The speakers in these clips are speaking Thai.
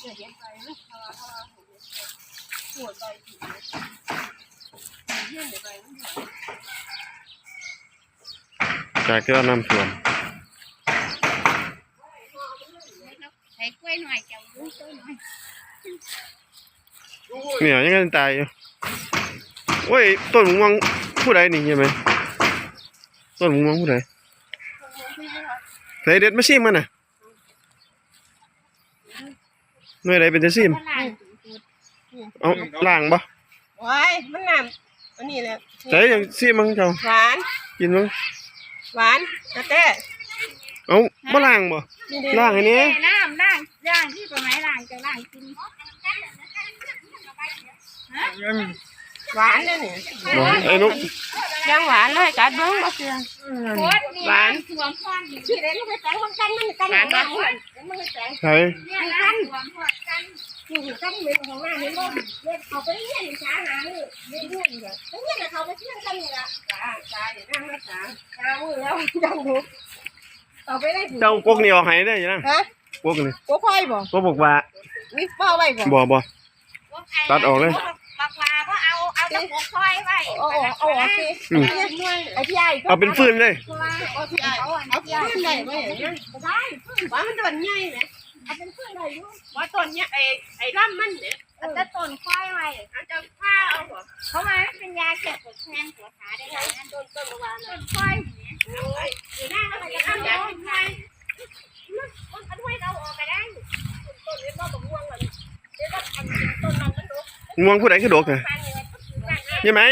เดี๋ยวเห็นไปนะเพราะว่าเพราะปวดไปผิดเยี่ยมเดี๋ยวไปมันหายจากที่เรานำท่วมใส่กล้วยหน่อยจะรู้กล้วยหน่อยเนี่ยยังไงตายอยู่โอ้ยต้นมะม่วงผู้ใดนี่ใช่ไหมต้นมะม่วงผู้ใดใส่เด็ดมาซิมมันน่ะ เมื่อไรเป็นจะซิมฝรั่งเอาล่างบ่ว้ายมันน้ำอันนี้แหละใส่ยังซิมมั้งเจ้าหวานกินมั้งหวานกระแตเอาบ่ล่างบ่นี่เด้ล่างอันนี้น้ำล่างล่างที่ตรงไหนล่างจะล่างกินหวานเลยนี่บ่ไอ้นุกยังหวานเลยกัดเบิ้งมาเสียโคตรนี่ถ่วมพอนอยู่ที่เด็กมันไปแต่งมันกันมันกันหวาน มันมันไปแต่งใส่เนี่ยล่างถ่วมพอนกันอยู่กันเหมือนของหน้าเห็นบ่เด็กเขาไปเรียนช้าหาเลยเรียนเรียนแบบเรียนเขาไปเที่ยงกันนี่ละจ้าจ้าเดี๋ยวนั่งมาจ้าจ้ามือแล้วยังดูเอาไปได้เจ้ากกนี่ออกให้ได้ยังฮะกกนี่กูค่อยบ่กกบอกว่านี่เป้าไว้บ่บ่บ่ตัดออกเลย ตะโกคอยไว้เอาออกเอาออกสิไอ้ที่ไอ้เอาเป็นฟืนเลย เอาที่ไอ้เอาที่ไอ้ได้ไหมเนี่ยได้ว่ามันต้นใหญ่ไหมเอาเป็นต้นใหญ่ด้วยว่าต้นเนี้ยไอ้ไอ้ลำมันเนี่ยเอาตะต้นคอยไว้อาจจะผ้าเอาบ่เพราะว่าเป็นยาเก็บปวดแข้งปวดขาได้หลายนั่นต้นต้นวานต้นคอยเนี่ยโอ้ยอยู่หน้าอะไรจะกันทำเนี่ยยังไงมันมันด้วยเราออกไปได้ต้นนี้ต้นม่วงเลยเดี๋ยวอันต้นนั้นมันดกม่วงผู้ใดคือดกน่ะฟันเลย ใช่ไหม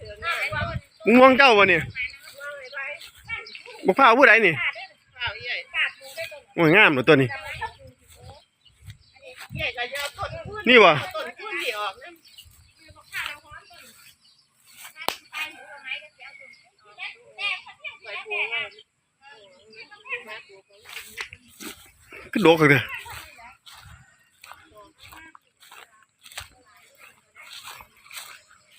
ถือหน้าไอ้ว่ามันม่วงเจ้าบ่เนี่ยว่าอะไรไปบ่พร้าวผู้ใดนี่โอ้ยงามเหรอตัวนี้ใหญ่ก็เยอะต้นพื้นนี่บ่ต้นพื้นที่ออกนั่นคือดกเลย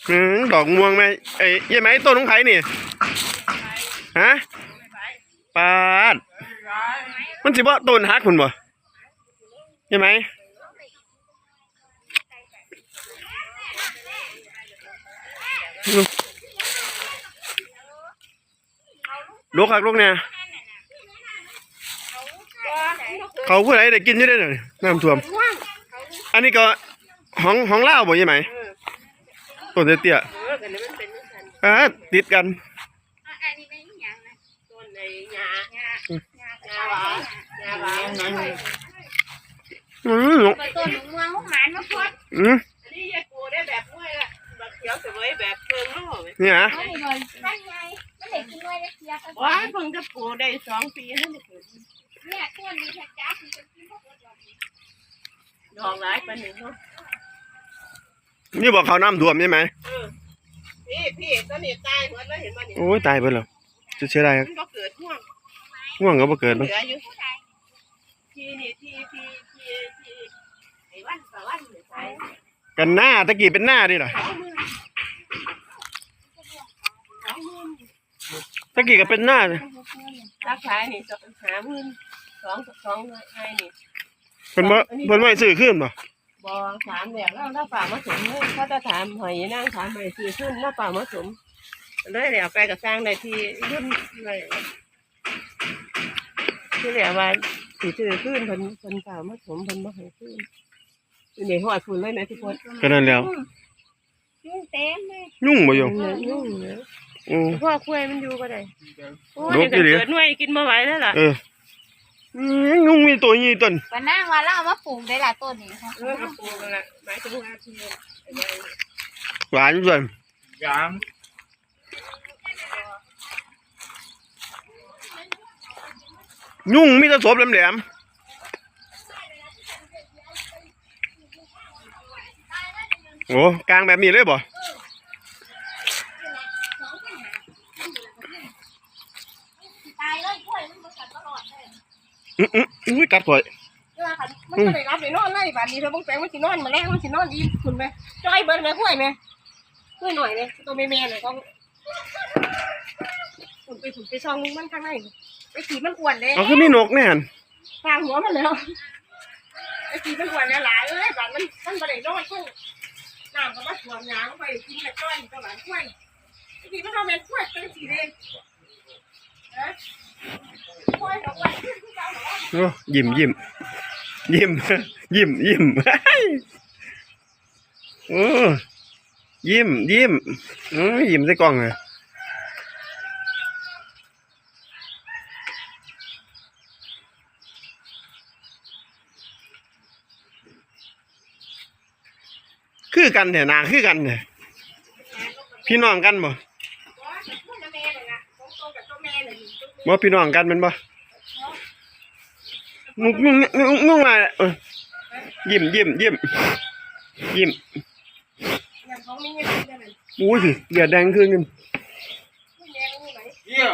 อืมดอกม่วงไหมไอ้ยี่ไหมต้นของไผนี่ฮะปาดมันสิบ่ต้นฮักคุณบ่ใช่ไหมลูกคักลูกเนี่ยเขาผู้ใดได้กินอยู่ได้เลยน้ำท่วม อันนี้ก็ห้องห้องเล่าบ่ใช่ไหม ต้นเตี้ยเออกันนี่มันเป็นสันๆอ่าติดกัน อันนี้เป็นอย่างนะต้นในหญ้ายาหญ้าหวานหญ้าหวานอืมไปต้นม่วงลูกหมานมาพดอืมอันนี้ยายกูได้แบบม้วยละแบบเขียวสวยแบบเพิงลูกนี่ฮะเอาหน่อยตั้งไงมันเด็กกินด้วยได้เสียกันว้ายเพิ่งจะปลูกได้สองปีนั่นนี่เนี่ยต้นนี้ถ้าจ้าคุณจะกินพวกเราดอกหลายปานนี้เนาะ นี่บอกเขาน้ำท่วมใช่ไหมเออพี่พี่ต้นนี้ตายหมดแล้วเห็นมั้ยเนี่ยโอ้ยตายไปแล้วจะเชื่อได้ครับมันก็เกิดห่วงง่วงก็บ่เกิดเหมั้งลืออยู่ที่นี่ที่ที่ที่ที่ไอ้วันกับวันเนี่ยใส่กันหน้าตะกี้เป็นหน้าดิล่ะสองหมื่นสองหมื่นตะกี้ก็เป็นหน้าเลยราคานี่จะหาหมื่นสองสองไอ้นี่เพิ่นบ่เพิ่นบ่ให้ซื้อขึ้นบ่ บอถามแบบแล้วถ้าป่ามาสมเลยถ้าจะถามหอยนั่งถามหอยสี่ขึ้นถ้าป่ามาสมเลยเดี๋ยวไปกับสร้างในที่รุ่นเลยที่เหลือว่าสี่ซื้อขึ้นเพิ่นเพิ่นป่ามาสมเพิ่นบ่ให้ขึ้นอยู่ในหัวคุณเลยนะทุกคนก็นั่นแล้วยุ่งเต็มเลยยุ่งบ่อยู่ยุ่งเนอะโอ้พ่อคุยมันอยู่ก็ได้โอ้ลูยกอยู่ดิเกิดหน่วยกินมาไหวแล้วล่ะเอออืมยุ่งมีตัวนี้ต้นวันนั่งว่าเรามาปลูกได้ละต้นนี้ค่ะเออกระปูกันละหมายถึงว่าที่หวานส่วนยางยุ่งมีแตะศพแหลมๆโอ้กลางแบบนี้เลยบ่ ตายเลยกล้วยมันมากัดตลอดเลย อื้ออื้ออุ้ยกัดข่อยเออค่ะมันก็ได้รับไปนอนเลยบาดนี้เธอบังแปลงมันสินอนมาแล้วมันสินอนอีคุณไหมจ้อยเบิร์นไหมกล้วยไหมกล้วยหน่อยเลยตัวเมย์เมย์หน่อยก็ฝุ่นไปฝุ่นไปซองมึงมันข้างในไปขี่มันอ้วนเลยเอาคือมีนกแน่นทางหัวมันแล้วไอ้ทีมันหวนหลายเอ้ยบานมันมันบ่ได้นอนซุ่มน้ำก็มาท่วมยางไปกินกระจ้อยก็หลานกล้วยไอ้ทีมันเอาแม่กล้วยเป็นสีแดงฮะ ยิ้มยิ้มยิ้มยิ้มยิ้มโอ้ยิ้มยิ้มอือยิ้มใส่กล้องเลยคือกันเนี่ยนาคือกันเนี่ยพี่น้องกันบ่บแม่พี่น้องกันมันบ่ งุ้งงุ้งงุ้งงุ้งมาเออยิ้มยิ้มยิ้มยิ้มๆอย่างของมีเงินเดือนนั้นอุ้ยสิเลือดแดงขึ้นกันมีแม่รู้ไหมเยี่ย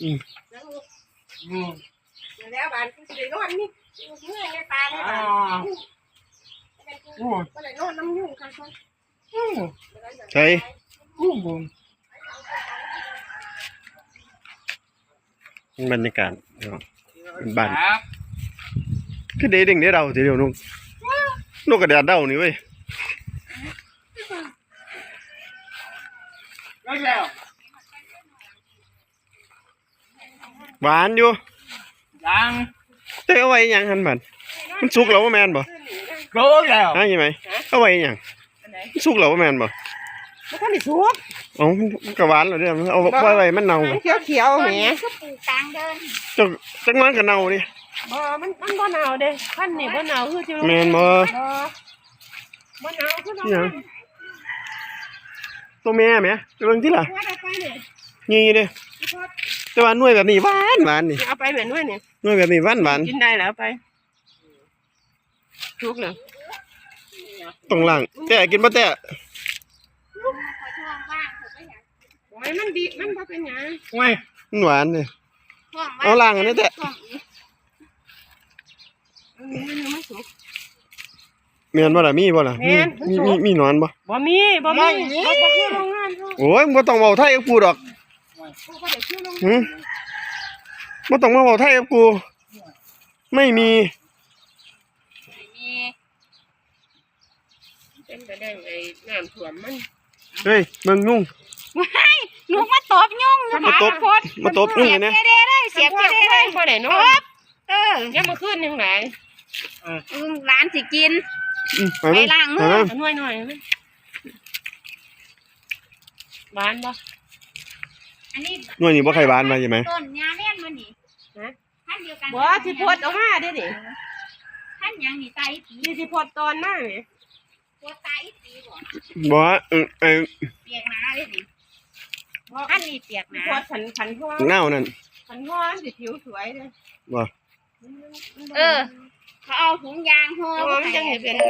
อืมแล้วลูกอืมเดี๋ยวแล้วบ้านกูสิได้นอนนี่เมื่อยในตาในบ้านเป็นกูก็เลยนอนน้ำยุ่งค่ะคนอืมใช่อืมบรรยากาศเนาะเป็นบ้าน ครับคือเด้เด้งเด้เดาทีเดียวนกนกกระดาษเดานี่เว้ยแล้วแล้วหวานอยู่ยังแต่เอาไว้หยังหันบัดมันสุกแล้วบ่แม่นบ่โกแล้วฮะใช่ไหมเอาไว้หยังมันสุกแล้วบ่แม่นบ่มันก็ได้สุกเอ้ามันก็หวานแล้วเด้อเอาไว้ไว้มันเน่าบ่เขียวเขียวๆแหมก็ปลูกกลางเดินจักจักมันก็เน่าดิ บ่มันมันบ่หนาวเด้พันนี่บ่หนาวคือจิแม่นบ่บ่บ่หนาวคืออิหยังตัวแม่แหมไปเบิ่งติล่ะว่าได้ไปเนี่ยนี่เด้แต่ว่าหน่วยแบบนี้หวานหวานนี่เอาไปเหมือนด้วยเนี่ยหน่วยแบบนี้หวานหวานกินได้แล้วไปทุกเลยต้องล้างแต่กินบ่แต่ขอช่วงว่างผมก็อยากโอ้ยมันดีมันบ่เป็นหยังไม่มันหวานเลยช่วงว่างเอาล่างอันนี้แต่ ช่วงนี้อันนี้มันยังไม่สุก แม่นบ่ล่ะมีบ่ล่ะมีแม่น มีมีมีหนอนบ่บ่มีบ่มีบ่บ่คือโรงงานเขาโอ้ยบ่ต้องเว้าไทยกับกูดอกเขาก็ได้คือโรงงานหึบ่ต้องมาเว้าไทยกับกู ไม่มีมีเป็นแต่ได้ไอ้น้ำท่วมมันเฮ้ยเบิ่งนุ่ง หนูมาตบยุ่งนะมาตบพดมาตบนุ่งไงเนี่ยเด้ได้เสียบเด้ได้บ่ได้นตอนบเออ ยังมาขึ้นยังไง อืม ร้านสิกินอืมไปไปมั้ยล้างมืไปอมั้ยหน่อยหน่อยไหมบ้านบ่ อันนี้หน่วยนี้บ่ใครหวานมาใช่ไหมต้นยาแม่นมันนี่ฮะ ท่านเดียวกันบ่สิพดออกมาเด้ดิท่านยังนี่ไตผีนี่สิพดตอนหน้านี่ตัวไตผีบ่บ่เออเออเปียกหนาเลยนี่บ่ท่านนี่เปียกหนาพดขันขันหัวเงานั่นขันหัวสิผิวสวยเลยบ่เออ เขาเอาถุงยางห่อหัวไว้มันจังสิเป็น